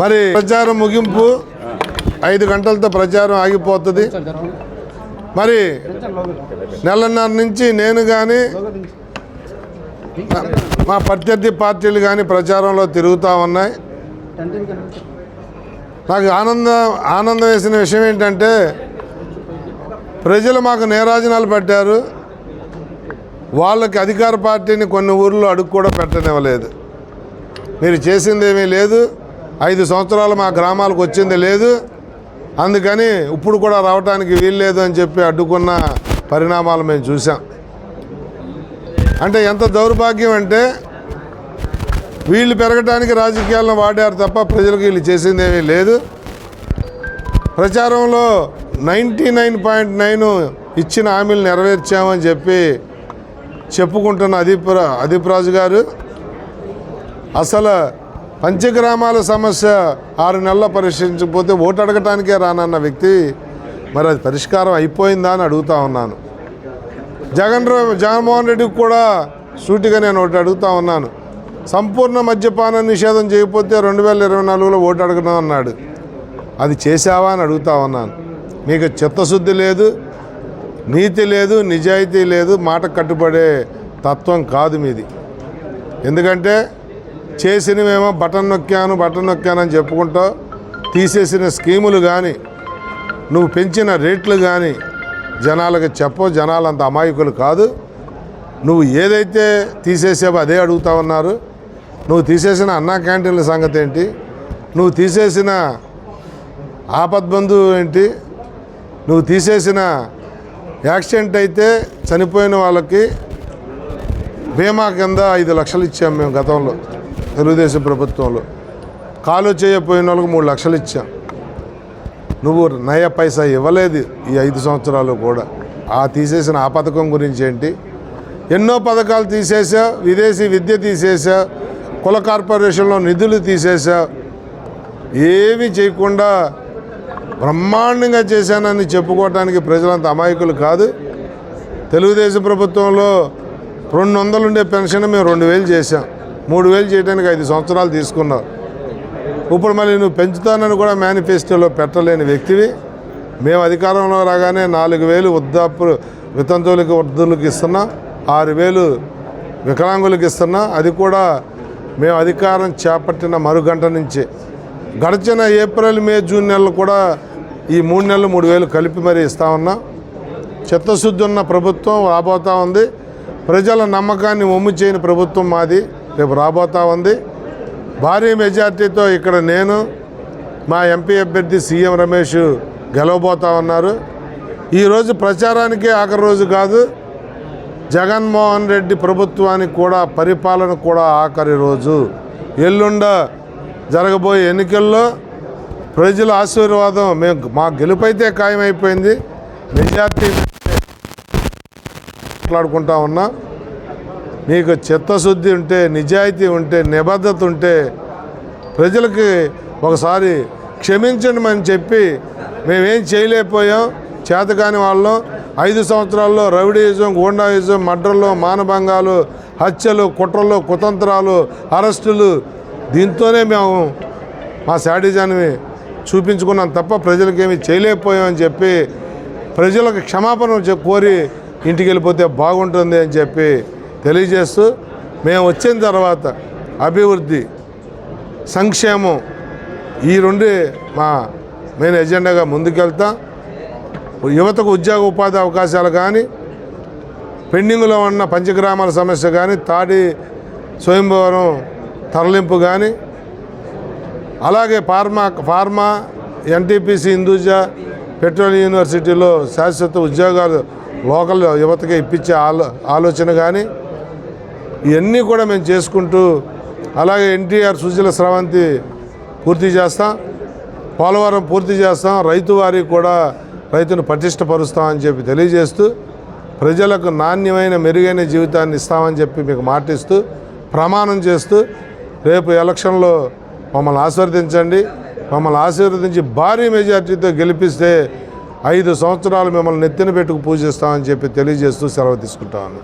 మరి ప్రచారం ముగింపు ఐదు గంటలతో ప్రచారం ఆగిపోతుంది. మరి నెలన్నర నుంచి నేను కానీ మా ప్రత్యర్థి పార్టీలు కానీ ప్రచారంలో తిరుగుతూ ఉన్నాయి. నాకు ఆనందం ఆనందం వేసిన విషయం ఏంటంటే ప్రజలు మాకు నేరాజనాలు పెట్టారు. వాళ్ళకి అధికార పార్టీని కొన్ని ఊర్లో అడుగు కూడా పెట్టనివ్వలేదు. మీరు చేసింది ఏమీ లేదు. ఐదు సంవత్సరాలు మా గ్రామాలకు వచ్చింది లేదు. అందుకని ఇప్పుడు కూడా రావడానికి వీల్లేదు అని చెప్పి అడ్డుకున్న పరిణామాలు మేము చూసాం అంటే ఎంత దౌర్భాగ్యం అంటే వీళ్ళు పెరగడానికి రాజకీయాలను వాడారు తప్ప ప్రజలకు వీళ్ళు చేసింది ఏమీ లేదు. ప్రచారంలో నైంటీ నైన్ పాయింట్ నైన్ ఇచ్చిన హామీలు నెరవేర్చామని చెప్పి చెప్పుకుంటున్న అదీప్ అదీప్ రాజు గారు. అసలు పంచగ్రామాల సమస్య ఆరు నెలల పరిష్కరించకపోతే ఓటు అడగటానికే రానన్న వ్యక్తి మరి అది పరిష్కారం అయిపోయిందా అని అడుగుతా ఉన్నాను. జగన్ జగన్మోహన్ రెడ్డికి కూడా సూటిగా నేను ఒకటి అడుగుతా ఉన్నాను. సంపూర్ణ మద్యపాన నిషేధం చేయకపోతే రెండు వేల ఇరవై నాలుగులో ఓటు అడగడం అన్నాడు. అది చేశావా అని అడుగుతా ఉన్నాను. మీకు చిత్తశుద్ధి లేదు నీతి లేదు నిజాయితీ లేదు మాట కట్టుబడే తత్వం కాదు మీది. ఎందుకంటే చేసినవేమో బటన్ నొక్కాను బటన్ నొక్కాను అని తీసేసిన స్కీములు కానీ నువ్వు పెంచిన రేట్లు కానీ జనాలకు చెప్పవు జనాలు అంత అమాయకులు కాదు. నువ్వు ఏదైతే తీసేసావో అదే అడుగుతా ఉన్నారు. నువ్వు తీసేసిన అన్నా క్యాంటీన్ల సంగతి ఏంటి? నువ్వు తీసేసిన ఆపద్బంధు ఏంటి? నువ్వు తీసేసిన యాక్సిడెంట్ అయితే చనిపోయిన వాళ్ళకి బీమా కింద ఐదు లక్షలు ఇచ్చాము మేము గతంలో. తెలుగుదేశం ప్రభుత్వంలో కాలు చేయపోయిన వాళ్ళకి మూడు లక్షలు ఇచ్చాం. నువ్వు నయ పైసా ఇవ్వలేదు ఈ ఐదు సంవత్సరాలు కూడా. ఆ తీసేసిన ఆ పథకం గురించి ఏంటి? ఎన్నో పథకాలు తీసేసా విదేశీ విద్య తీసేసా కుల కార్పొరేషన్లో నిధులు తీసేసా ఏమీ చేయకుండా బ్రహ్మాండంగా చేశానని చెప్పుకోవడానికి ప్రజలంత అమాయకులు కాదు. తెలుగుదేశం ప్రభుత్వంలో రెండు వందలు ఉండే పెన్షన్ మేము రెండు వేలు చేసాం మూడు వేలు చేయడానికి ఐదు సంవత్సరాలు తీసుకున్నాం ఇప్పుడు మళ్ళీ నువ్వు పెంచుతానని కూడా మేనిఫెస్టోలో పెట్టలేని వ్యక్తివి. మేము అధికారంలో రాగానే నాలుగు వేలు వృద్ధాపు వితంతువులకి వృద్ధులకు ఇస్తున్నాం ఆరు వేలు వికలాంగులకు ఇస్తున్నాం అది కూడా మేము అధికారం చేపట్టిన మరుగంట నుంచి. గడిచిన ఏప్రిల్ మే జూన్ నెలలు కూడా ఈ మూడు నెలలు మూడు వేలు కలిపి మరీ ఇస్తా ఉన్నాం. చిత్తశుద్ధి ఉన్న ప్రభుత్వం రాబోతా ఉంది. ప్రజల నమ్మకాన్ని ఒమ్ము చేయని ప్రభుత్వం మాది. రేపు రాబోతా ఉంది. భారీ మెజార్టీతో ఇక్కడ నేను మా ఎంపీ అభ్యర్థి సీఎం రమేష్ గెలవబోతా ఉన్నారు. ఈరోజు ప్రచారానికే ఆఖరి రోజు కాదు జగన్మోహన్ రెడ్డి ప్రభుత్వానికి కూడా పరిపాలన కూడా ఆఖరి రోజు. ఎల్లుండ జరగబోయే ఎన్నికల్లో ప్రజల ఆశీర్వాదం మేము మా గెలుపైతే ఖాయమైపోయింది. మెజార్టీ మాట్లాడుకుంటా ఉన్నాం. మీకు చిత్తశుద్ధి ఉంటే నిజాయితీ ఉంటే నిబద్ధత ఉంటే ప్రజలకి ఒకసారి క్షమించండి అని చెప్పి మేమేం చేయలేకపోయాం. చేతకాని వాళ్ళం. ఐదు సంవత్సరాల్లో రౌడీయిజం గూండాయిజం మడ్రలు మానభంగాలు హత్యలు కుట్రలు కుతంత్రాలు అరెస్టులు దీంతోనే మేము మా శాడిజాన్ని చూపించుకున్నాం తప్ప ప్రజలకేమి చేయలేకపోయామని చెప్పి ప్రజలకు క్షమాపణ కోరి ఇంటికి వెళ్ళిపోతే బాగుంటుంది అని చెప్పి తెలియజేస్తూ మేము వచ్చిన తర్వాత అభివృద్ధి సంక్షేమం ఈ రెండు మా మెయిన్ ఎజెండాగా ముందుకెళ్తాం. యువతకు ఉద్యోగ ఉపాధి అవకాశాలు కానీ పెండింగ్లో ఉన్న పంచగ్రామాల సమస్య కానీ తాడి స్వయంభవరం తరలింపు కానీ అలాగే pharma pharma NTPC Hinduja petroleum యూనివర్సిటీలో శాశ్వత ఉద్యోగాలు లోకల్ యువతకి ఇప్పించే ఆలో ఆలోచన కానీ ఇవన్నీ కూడా మేము చేసుకుంటూ అలాగే ఎన్టీఆర్ సుజల స్రవంతి పూర్తి చేస్తాం. పోలవరం పూర్తి చేస్తాం. రైతు వారికి కూడా రైతును పటిష్టపరుస్తామని చెప్పి తెలియజేస్తూ ప్రజలకు నాణ్యమైన మెరుగైన జీవితాన్ని ఇస్తామని చెప్పి మీకు మాటిస్తూ ప్రమాణం చేస్తూ రేపు ఎలక్షన్లో మమ్మల్ని ఆశీర్వదించండి. మమ్మల్ని ఆశీర్వదించి భారీ మెజార్టీతో గెలిపిస్తే ఐదు సంవత్సరాలు మిమ్మల్ని నెత్తిన పెట్టుకు పూజిస్తామని చెప్పి తెలియజేస్తూ సెలవు తీసుకుంటామని